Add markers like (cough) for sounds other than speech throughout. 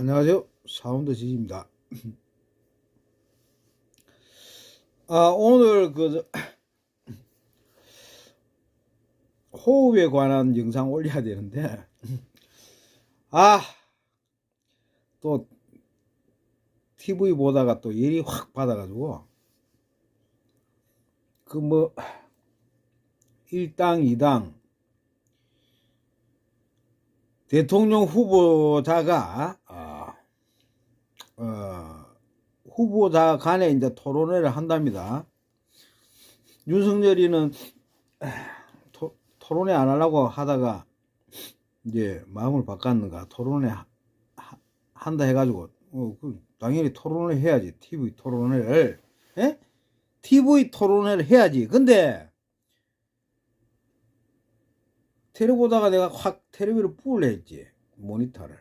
안녕하세요. 사운드 지지입니다. (clears throat) 아, 오늘 그 (clears throat) 호흡에 관한 영상 올려야 되는데 (clears throat) 아, 또 TV 보다가 또 열이 확 받아가지고 그 뭐 1당 2당 대통령 후보자가 어, 어, 후보자 간에 이제 토론회를 한답니다. 윤석열이는 토, 토론회 안 하려고 하다가 이제 마음을 바꿨는가 토론회 하- 하- 한다 해가지고 어, 그 당연히 토론을 해야지 TV 토론회를 에? TV 토론회를 해야지. 근데 테레 보다가 내가 확 테레비를 뿌울려 했지 모니터를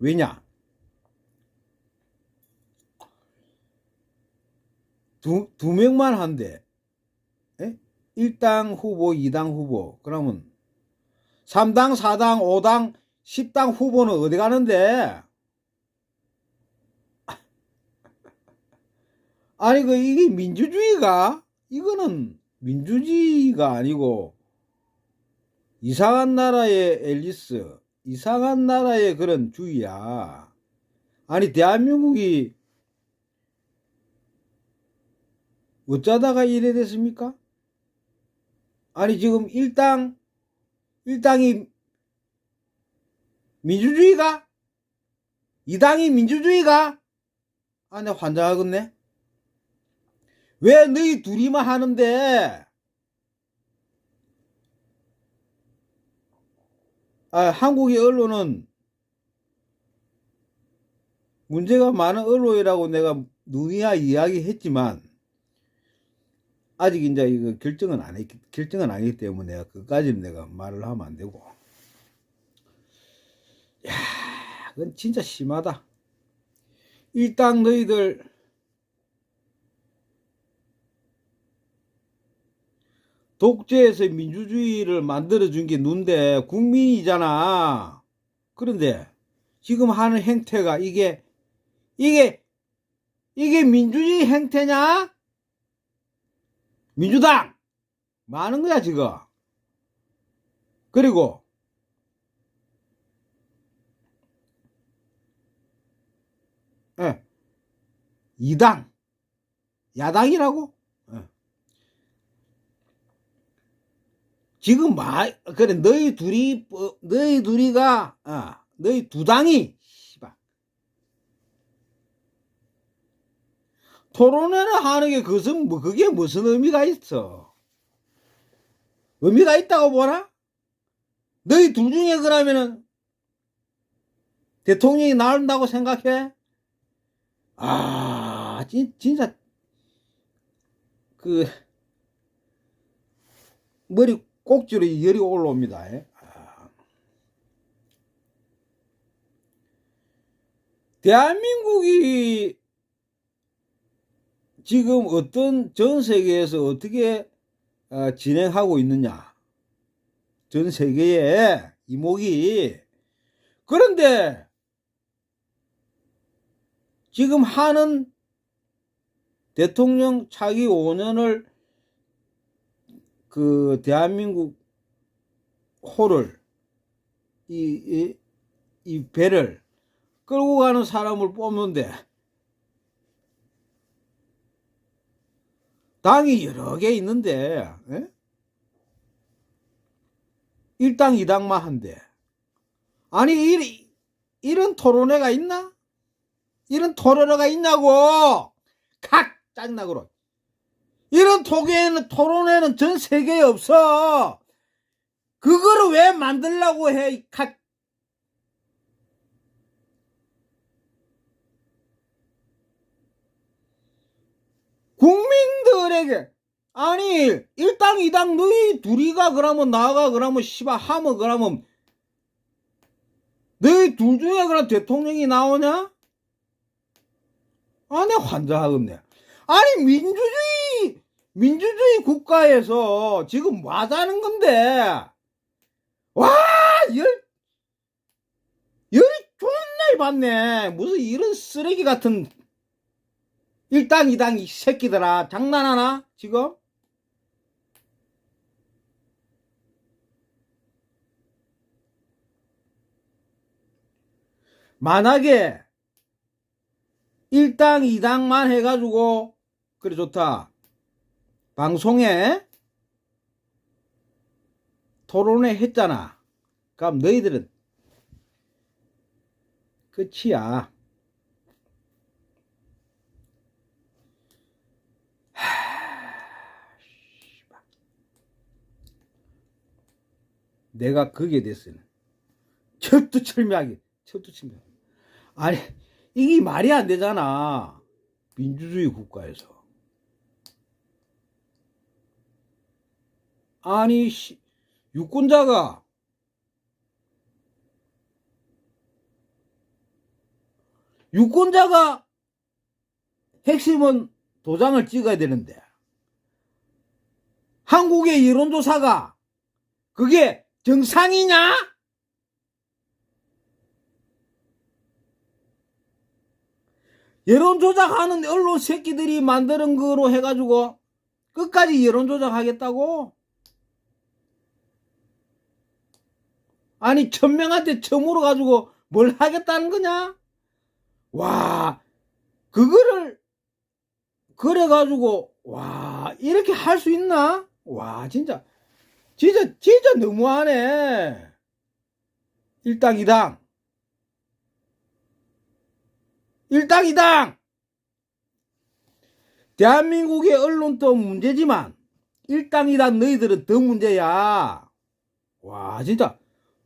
왜냐 두, 두 명만 한대 에? 1당 후보 2당 후보 그러면 3당 4당 5당 10당 후보는 어디 가는데 (laughs) 아니 그 이게 민주주의가 이거는 민주주의가 아니고 이상한 나라의 앨리스, 이상한 나라의 그런 주의야. 아니, 대한민국이 어쩌다가 이래 됐습니까? 아니, 지금 일당, 일당이 민주주의가? 이당이 민주주의가? 아, 내 환장하겠네. 왜 너희 둘이만 하는데, 아, 한국의 언론은 문제가 많은 언론이라고 내가 누이야 이야기했지만 아직 이제 이거 결정은 안 했, 결정은 아니기 때문에 그까지는 내가 말을 하면 안 되고. 야, 그건 진짜 심하다. 일당 너희들 독재에서 민주주의를 만들어준 게 눈데 국민이잖아. 그런데 지금 하는 행태가 이게 이게 이게 민주주의 행태냐? 민주당 많은 거야 지금. 그리고 예, 이당 야당이라고? 예. 지금 마 그래 너희 둘이 어, 너희 둘이가 아 너희 두 당이 씨발 토론회를 하는 게 그것은 뭐 그게 무슨 의미가 있어 의미가 있다고 보나 너희 둘 중에 그러면은 대통령이 나온다고 생각해 아 진, 진짜 그 머리 꼭지로 열이 올라옵니다. 예. 아. 대한민국이 지금 어떤 전 세계에서 어떻게 어, 진행하고 있느냐. 전 세계에 이목이. 그런데 지금 하는 대통령 차기 5년을 그 대한민국 호를 이, 이, 이 배를 끌고 가는 사람을 뽑는데 당이 여러 개 있는데 예? 1당 2당만 한대 아니 이, 이런 토론회가 있나? 이런 토론회가 있냐고 각 짱나그로 이런 토개는 토론회는 전 세계에 없어. 그거를 왜 만들라고 해? 이각 국민들에게 아니 일당 이당 너희 둘이가 그러면 나가 그러면 씨발 하면 그러면 너희 둘 중에 그럼 대통령이 나오냐? 아내 환장하겠네. 아니 민주주의 민주주의 국가에서 지금 뭐 하자는 건데 와 열, 열이 존나 봤네. 무슨 이런 쓰레기 같은 일당 이당 이 새끼들아. 장난하나 지금? 만약에 일당이당만 해가지고 그래 좋다. 방송에 토론회 했잖아. 그럼 너희들은 끝이야 하, 씨발. 내가 거기에 대해서는 철두철미하게 철두철미 아니 이게 말이 안 되잖아. 민주주의 국가에서. 아니 씨, 유권자가 유권자가 핵심은 도장을 찍어야 되는데 한국의 여론조사가 그게 정상이냐? 여론 조작하는 언론 새끼들이 만드는 거로 해가지고 끝까지 여론 조작하겠다고? 아니 천명한테 처물어 가지고 뭘 하겠다는 거냐? 와 그거를 그래 가지고 와 이렇게 할 수 있나? 와 진짜 진짜 진짜 너무하네. 일당 이당 일당 이당 대한민국의 언론도 문제지만 일당 이당 너희들은 더 문제야. 와 진짜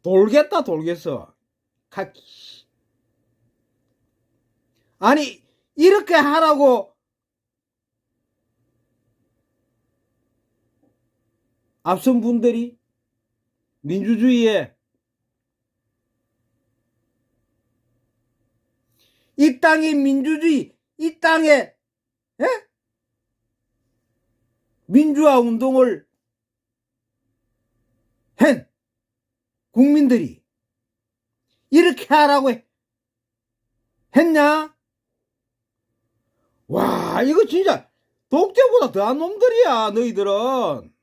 돌겠다 돌겠어. 카키. 아니 이렇게 하라고 앞선 분들이 민주주의에 이 땅의 민주주의 이 땅에 에? 민주화 운동을 한 국민들이 이렇게 하라고 해- 했냐? 와, 이거 진짜 독재보다 더한 놈들이야, 너희들은.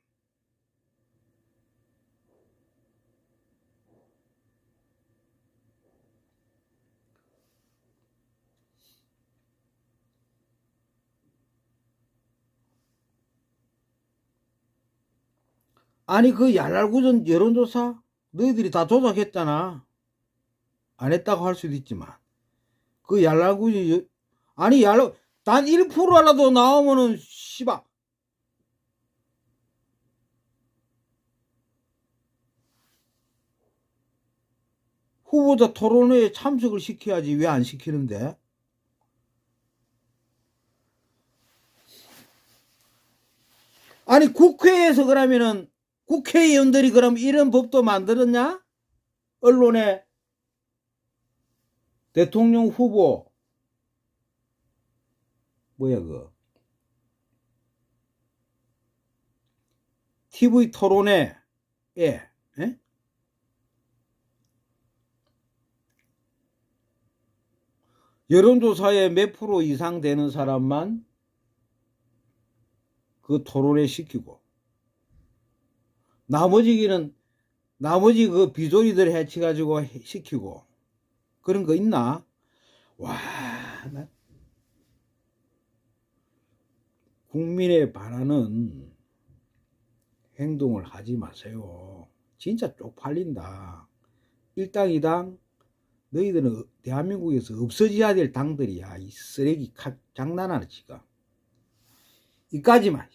아니, 그 야랄구전 여론조사? 너희들이 다 조작했잖아. 안 했다고 할 수도 있지만. 그 얄라구지, 여- 아니, 얄라, 단 1%라도 나오면은, 씨발. 후보자 토론회에 참석을 시켜야지 왜 안 시키는데? 아니 국회에서 그러면은 국회의원들이 그럼 이런 법도 만들었냐? 언론에. 대통령 후보. 뭐야 그 TV 토론회에 에? 여론조사에 몇 프로 이상 되는 사람만 그 토론회 시키고 나머지 기는 나머지 그 비조리들 해치가지고 해- 시키고 그런 거 있나? 와, 나 국민의 바라는 행동을 하지 마세요. 진짜 쪽팔린다. 일당 이당 너희들은 대한민국에서 없어져야 될 당들이야. 이 쓰레기 카- 장난하는 지가. 이까지만.